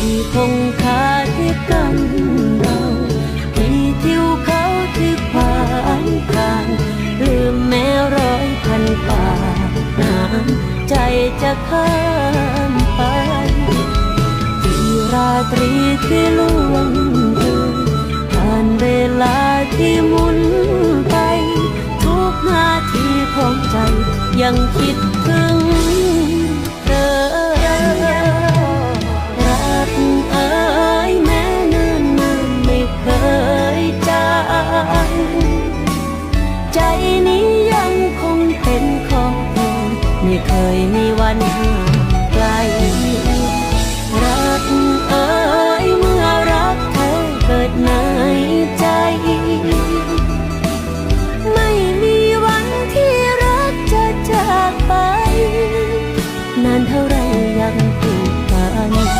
ที่คงคาที่กันเราที่ทิวเขาที่ผ่านผ่านลืมแม้ร้อยพันป่าน้ำใจจะข้ามไปที่ราตรีที่ล่วงเลยผ่านเวลาที่หมุนไป ทุกนาทีของใจยังคิด ยมีวันไกลรักเอ๋เมื่อรักเธอเกิดในใจ ไม่มีวันที่รักจะจากไป นานเท่าไร